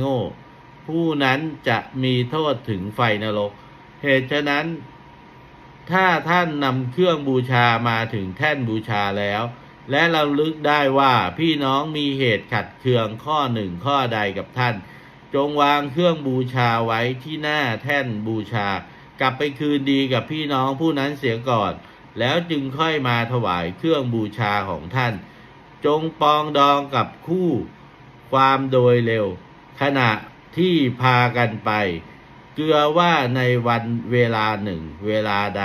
โง่ ผู้นั้นจะมีโทษถึงไฟนรก เหตุฉะนั้น ถ้าท่านนำเครื่องบูชามาถึงแท่นบูชาแล้ว และเราลึกได้ว่าพี่น้องมีเหตุขัดเคืองข้อหนึ่งข้อใดกับท่าน จงวางเครื่องบูชาไว้ที่หน้าแท่นบูชา กลับไปคืนดีกับพี่น้องผู้นั้นเสียก่อน แล้วจึงค่อยมาถวายเครื่องบูชาของท่าน จงปองดองกับคู่ความโดยเร็ว ขณะที่พากันไป เกลือว่าในวันเวลาหนึ่งเวลาใด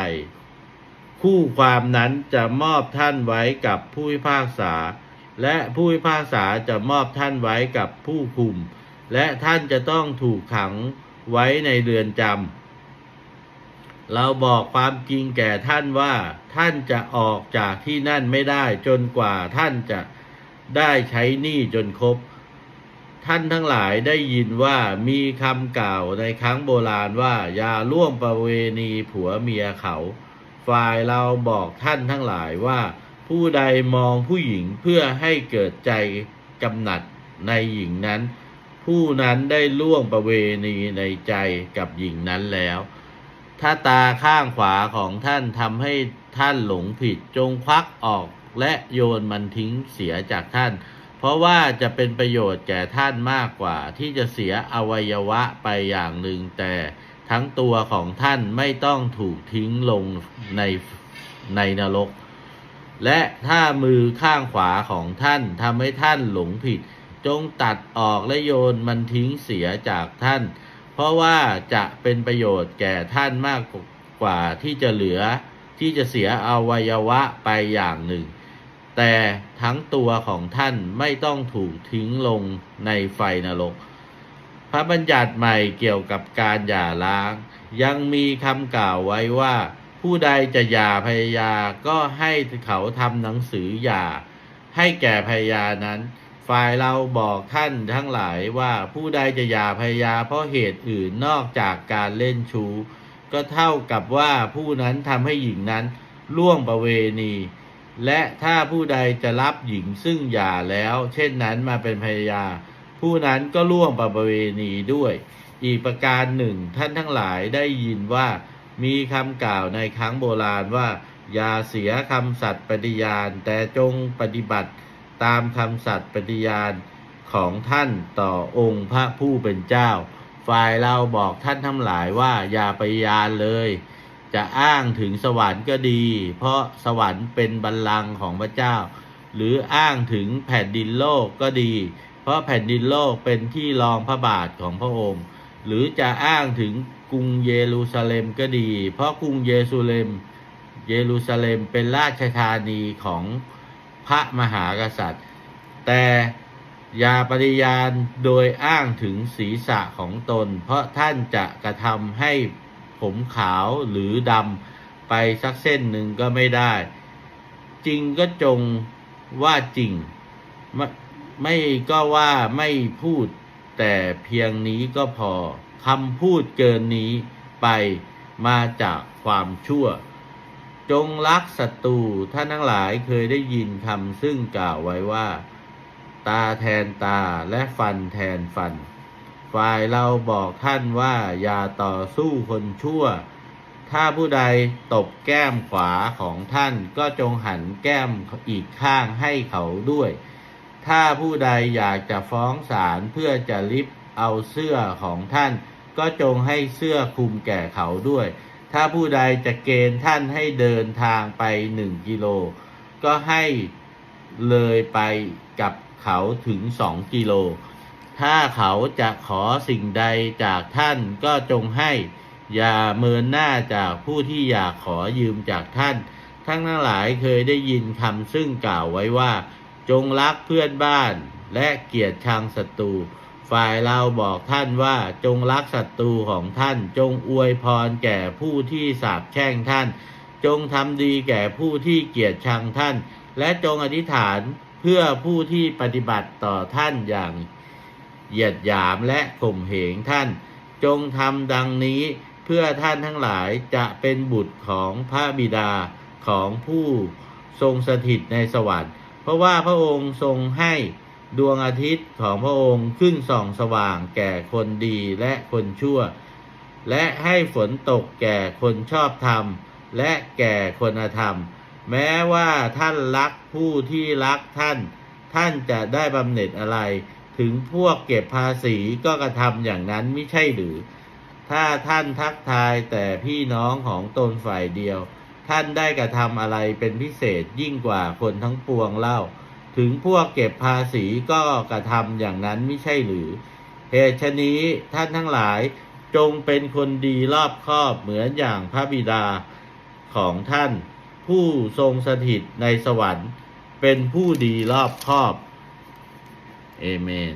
คู่ความนั้นจะมอบท่านไว้กับผู้พิพากษา และผู้พิพากษาจะมอบท่านไว้กับผู้คุม และท่านจะต้องถูกขังไว้ในเรือนจำเราบอกความจริงแก่ท่านว่า ท่านจะออกจากที่นั่นไม่ได้จนกว่าท่านจะได้ใช้หนี้จนครบ ท่านทั้งหลายได้ยินว่ามีคำกล่าวในครั้งโบราณว่าอย่าล่วงประเวณีผัวเมียเขา ฝ่ายเราบอกท่านทั้งหลายว่า ผู้ใดมองผู้หญิงเพื่อให้เกิดใจกำหนัดในหญิงนั้น ผู้นั้นได้ล่วงประเวณีในใจกับหญิงนั้นแล้วถ้าตาข้างขวาของท่านทำให้ท่านหลงผิดจงควักออกและโยนมันทิ้งเสียจากท่าน เพราะว่าจะเป็นประโยชน์แก่ท่านมากกว่า ที่จะเสียอวัยวะไปอย่างหนึ่ง แต่ทั้งตัวของท่านไม่ต้องถูกทิ้งลงในในนรก และถ้ามือข้างขวาของท่านทำให้ท่านหลงผิด จงตัดออกและโยนมันทิ้งเสียจากท่าน เพราะว่าจะเป็นประโยชน์แก่ท่านมากกว่าที่จะเหลือที่จะเสียอวัยวะไปอย่างหนึ่ง แต่ทั้งตัวของท่านไม่ต้องถูกทิ้งลงในไฟนรก พระบัญญัติใหม่เกี่ยวกับการหย่าร้าง ยังมีคำกล่าวไว้ว่า ผู้ใดจะหย่าภรรยาก็ให้เขาทำหนังสือหย่า ให้แก่ภรรยานั้น ฝ่ายเราบอกท่านทั้งหลายว่าผู้ใดจะหย่าภรรยาเพราะเหตุอื่นนอกจากการเล่นชู้ก็เท่ากับว่าผู้นั้นทำให้หญิงนั้นล่วงประเวณี และถ้าผู้ใดจะรับหญิงซึ่งหย่าแล้ว เช่นนั้นมาเป็นภรรยา ผู้นั้นก็ล่วงประเวณีด้วย อีกประการหนึ่งท่านทั้งหลายได้ยินว่า มีคำกล่าวในครั้งโบราณว่า อย่าเสียคำสัตย์ปฏิญาณ แต่จงปฏิบัติตามคำสัตย์ปฏิญาณของท่านต่อองค์พระผู้เป็นเจ้า ฝ่ายเราบอกท่านทั้งหลายว่าอย่าไปยานเลย จะอ้างถึงสวรรค์ก็ดี เพราะสวรรค์เป็นบัลลังก์ของพระเจ้า หรืออ้างถึงแผ่นดินโลกก็ดี เพราะแผ่นดินโลกเป็นที่รองพระบาทของพระองค์ หรือจะอ้างถึงกรุงเยรูซาเล็มก็ดี เพราะกรุงเยรูซาเล็ม เยรูซาเล็มเป็นราชธานีของพระมหากษัตริย์ แต่อย่าปฏิญาณโดยอ้างถึงศีรษะของตน เพราะท่านจะกระทำให้ ผมขาวหรือดำไปสักเส้นหนึ่งก็ไม่ได้ จริงก็จงว่าจริง ไม่ไม่ก็ว่าไม่พูดแต่เพียงนี้ก็พอคำพูดเกินนี้ไปมาจากความชั่ว จงรักศัตรูท่านทั้งหลายเคยได้ยินคำซึ่งกล่าวไว้ว่า ตาแทนตาและฟันแทนฟัน ฝ่ายเราบอกท่านว่าอย่าต่อสู้คนชั่ว ถ้าผู้ใดตบแก้มขวาของท่านก็จงหันแก้มอีกข้างให้เขาด้วย ถ้าผู้ใดอยากจะฟ้องศาลเพื่อจะริบเอาเสื้อของท่าน ก็จงให้เสื้อคลุมแก่เขาด้วย ถ้าผู้ใดจะเกณฑ์ท่านให้เดินทางไปหนึ่งกิโล ก็ให้เลยไปกับเขาถึงสองกิโล ถ้าเขาจะขอสิ่งใดจากท่านก็จงให้ อย่าเมินหน้าจากผู้ที่อยากขอยืมจากท่าน ทั้งทั้งหลายเคยได้ยินคำซึ่งกล่าวไว้ว่า จงรักเพื่อนบ้านและเกลียดชังศัตรูฝ่ายเราบอกท่านว่าจงรักศัตรูของท่าน จงอวยพรแก่ผู้ที่สาปแช่งท่าน จงทำดีแก่ผู้ที่เกลียดชังท่าน และจงอธิษฐานเพื่อผู้ที่ปฏิบัติต่อท่านอย่าง เหยียดหยามและข่มเหงท่าน จงทำดังนี้เพื่อท่านทั้งหลายจะเป็นบุตรของพระบิดาของผู้ทรงสถิตในสวรรค์ เพราะว่าพระองค์ทรงให้ดวงอาทิตย์ของพระองค์ขึ้นส่องสว่างแก่คนดีและคนชั่ว และให้ฝนตกแก่คนชอบธรรม และแก่คนธรรม แม้ว่าท่านรักผู้ที่รักท่าน ท่านจะได้บำเหน็จอะไร ถึงพวกเก็บภาษีก็กระทำอย่างนั้นไม่ใช่หรือ ถ้าท่านทักทายแต่พี่น้องของตนฝ่ายเดียว ท่านได้กระทำอะไรเป็นพิเศษยิ่งกว่าคนทั้งปวงเล่า ถึงพวกเก็บภาษีก็กระทำอย่างนั้นไม่ใช่หรือ เหตุฉะนี้ท่านทั้งหลายจงเป็นคนดีรอบคอบเหมือนอย่างพระบิดาของท่าน ผู้ทรงสถิตในสวรรค์ เป็นผู้ดีรอบคอบ เอเมน